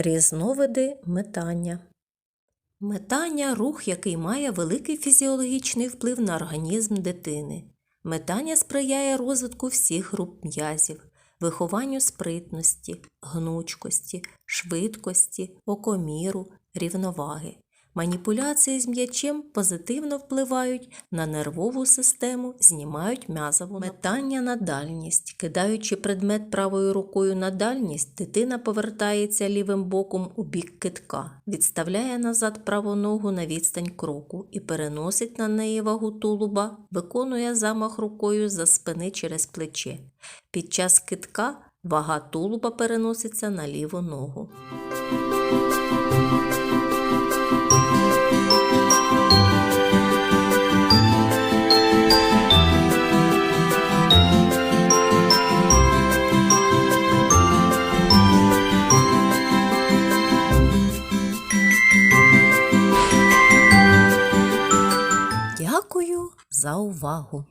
Різновиди метання. Метання рух, який має великий фізіологічний вплив на організм дитини. Метання сприяє розвитку всіх груп м'язів, вихованню спритності, гнучкості, швидкості, окоміру, рівноваги. Маніпуляції з м'ячем позитивно впливають на нервову систему, знімають м'язову метання на дальність. Кидаючи предмет правою рукою на дальність, дитина повертається лівим боком у бік китка, відставляє назад праву ногу на відстань кроку і переносить на неї вагу тулуба, виконує замах рукою за спини через плече. Під час китка вага тулуба переноситься на ліву ногу. Дякую за увагу!